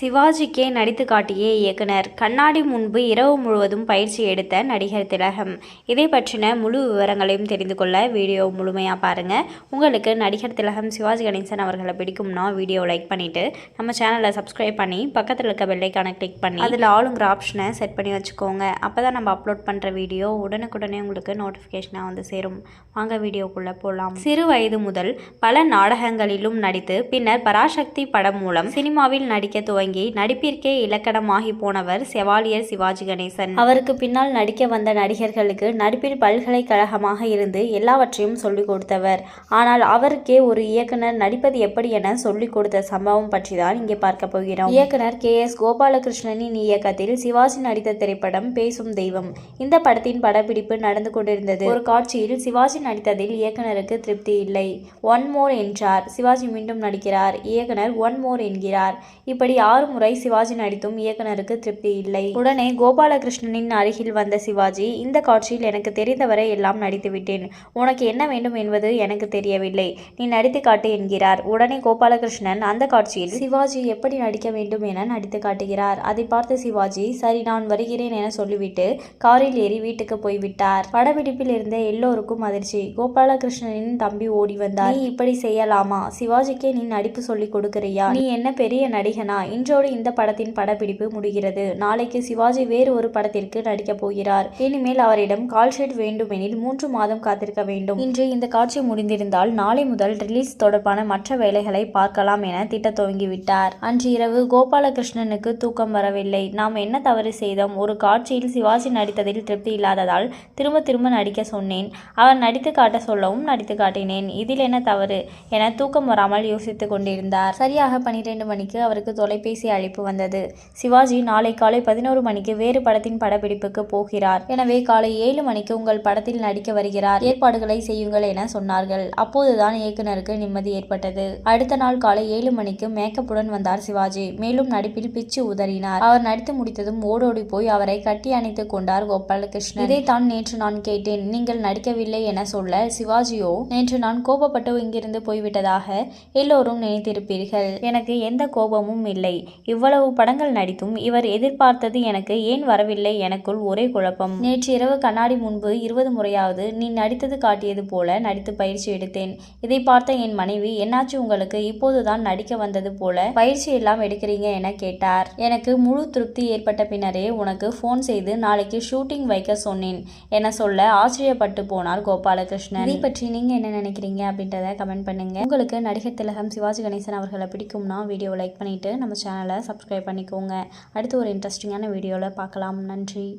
சிவாஜிக்கே நடித்து காட்டிய இயக்குனர். கண்ணாடி முன்பு இரவு முழுவதும் பயிற்சி எடுத்த நடிகர் திலகம். இதை பற்றின முழு விவரங்களையும் தெரிந்து கொள்ள வீடியோ முழுமையாக பாருங்கள் உங்களுக்கு நடிகர் திலகம் சிவாஜி கணேசன் அவர்களை பிடிக்கும்னா வீடியோ லைக் பண்ணிவிட்டு நம்ம சேனலை சப்ஸ்கிரைப் பண்ணி பக்கத்தில் இருக்க பெல்லைக்கான கிளிக் பண்ணி அதில் ஆளுங்கிற ஆப்ஷனை செட் பண்ணி வச்சுக்கோங்க. அப்போ தான் நம்ம அப்லோட் பண்ணுற வீடியோ உடனுக்குடனே உங்களுக்கு நோட்டிஃபிகேஷனாக வந்து சேரும். வாங்க வீடியோக்குள்ளே போகலாம் சிறு வயது முதல் பல நாடகங்களிலும் நடித்து பின்னர் பராசக்தி படம் மூலம் சினிமாவில் நடிக்க துவங்கி தொடங்கி நடிப்பிற்கே இலக்கணமாகி போனவர் செவாலியர் சிவாஜி கணேசன். அவருக்கு பின்னால் நடிக்க வந்த நடிகர்களுக்கு நடிப்பில் பல்கலைக்கழகமாக இருந்து எல்லாவற்றையும் சொல்லிக் கொடுத்தவர். ஆனால் அவருக்கே ஒரு இயக்குனர் நடிப்பது எப்படி என சொல்லிக் கொடுத்த சம்பவம் பற்றி தான் இங்கே பார்க்க போகிறோம். இயக்குனர் கே. எஸ். கோபாலகிருஷ்ணனின் இயக்கத்தில் சிவாஜி நடித்த திரைப்படம் பேசும் தெய்வம். இந்த படத்தின் படப்பிடிப்பு நடந்து கொண்டிருந்தது. ஒரு காட்சியில் சிவாஜி நடித்ததில் இயக்குனருக்கு திருப்தி இல்லை. ஒன் மோர் என்றார். சிவாஜி மீண்டும் நடிக்கிறார். இயக்குனர் ஒன் மோர் என்கிறார். இப்படி ஆறு முறை சிவாஜி நடித்தும் இயக்குனருக்கு திருப்தி இல்லை. உடனே கோபாலகிருஷ்ணனின் அருகில் வந்த சிவாஜி இந்த காட்சியில் எனக்கு தெரிந்தவரை எல்லாம் நடித்துவிட்டேன் உனக்கு என்ன வேண்டும் என்பது எனக்கு தெரியவில்லை. நீ நடித்து காட்டு என்கிறார். உடனே கோபாலகிருஷ்ணன் அந்த காட்சியில் சிவாஜி எப்படி நடிக்க வேண்டும் என நடித்து காட்டுகிறார். அதை பார்த்த சிவாஜி சரி நான் வருகிறேன் என சொல்லிவிட்டு காரில் ஏறி வீட்டுக்கு போய்விட்டார். படப்பிடிப்பில் இருந்த எல்லோருக்கும் அதிர்ச்சி. கோபாலகிருஷ்ணனின் தம்பி ஓடி வந்தார். நீ இப்படி செய்யலாமா? சிவாஜிக்கே நீ நடிப்பு சொல்லி கொடுக்கிறியா? நீ என்ன பெரிய நடிகனா? இன்றோடு இந்த படத்தின் படப்பிடிப்பு முடிகிறது. நாளைக்கு சிவாஜி வேறு ஒரு படத்திற்கு நடிக்கப் போகிறார். இனிமேல் அவரிடம் கால் ஷீட் வேண்டுமெனில் மூன்று மாதம் காத்திருக்க வேண்டும். இன்று இந்த காட்சி முடிந்திருந்தால் நாளை முதல் ரிலீஸ் தொடர்பான மற்ற வேலைகளை பார்க்கலாம் என திட்ட துவங்கிவிட்டார். அன்று இரவு கோபாலகிருஷ்ணனுக்கு தூக்கம் வரவில்லை. நாம் என்ன தவறு செய்தோம்? ஒரு காட்சியில் சிவாஜி நடித்ததில் திருப்தி இல்லாததால் திரும்ப திரும்ப நடிக்க சொன்னேன். அவர் நடித்து காட்ட சொல்லவும் நடித்து காட்டினேன். இதில் என்ன தவறு? என தூக்கம் வராமல் யோசித்துக் கொண்டிருந்தார். சரியாக பனிரெண்டு மணிக்கு அவருக்கு தொலைபேசி அழைப்பு வந்தது. சிவாஜி நாளை காலை பதினோரு மணிக்கு வேறு படத்தின் படப்பிடிப்புக்கு போகிறார். எனவே காலை ஏழு மணிக்கு உங்கள் படத்தில் நடிக்க வருகிறார். ஏற்பாடுகளை செய்யுங்கள் என சொன்னார்கள். அப்போதுதான் இயக்குனருக்கு நிம்மதி ஏற்பட்டது. அடுத்த நாள் காலை ஏழு மணிக்கு மேக்கப்புடன் வந்தார் சிவாஜி. மேலும் நடிப்பில் பிச்சு உதறினார். அவர் நடித்து முடித்ததும் ஓடோடி போய் அவரை கட்டி அணைத்துக் கொண்டார் கோபாலகிருஷ்ணன். இதைத்தான் நேற்று நான் கேட்டேன். நீங்கள் நடிக்கவில்லை என சொல்ல சிவாஜியோ நேற்று நான் கோபப்பட்டு இங்கிருந்து போய்விட்டதாக எல்லோரும் நினைத்திருப்பீர்கள். எனக்கு எந்த கோபமும் இல்லை. இவ்வளவு படங்கள் நடித்தும் இவர் எதிர்பார்த்தது எனக்கு ஏன் வரவில்லை எனக்குள் ஒரே குழப்பம். நேற்று இரவு கண்ணாடி முன்பு இருபது முறையாவது நீ நடித்தது காட்டியது போல நடித்து பயிற்சி எடுத்தேன். இதை பார்த்த என் மனைவி என்னாச்சு உங்களுக்கு? இப்போதுதான் நடிக்க வந்தது போல பயிற்சி எல்லாம் எடுக்கிறீங்க என கேட்டார். எனக்கு முழு திருப்தி ஏற்பட்ட பின்னரே உனக்கு ஃபோன் செய்து நாளைக்கு ஷூட்டிங் வைக்க சொன்னேன் என சொல்ல ஆச்சரியப்பட்டு போனார் கோபாலகிருஷ்ணன். இதை பற்றி நீங்க என்ன நினைக்கிறீங்க? அப்படின்றத கமெண்ட் பண்ணுங்க. உங்களுக்கு நடிகர் திலகம் சிவாஜி கணேசன் அவர்களை பிடிக்கும்னா வீடியோ லைக் பண்ணிட்டு நம்ம சேனலை சப்ஸ்கிரைப் பண்ணிக்கோங்க. அடுத்து ஒரு இன்ட்ரெஸ்டிங்கான வீடியோவில் பார்க்கலாம். நன்றி.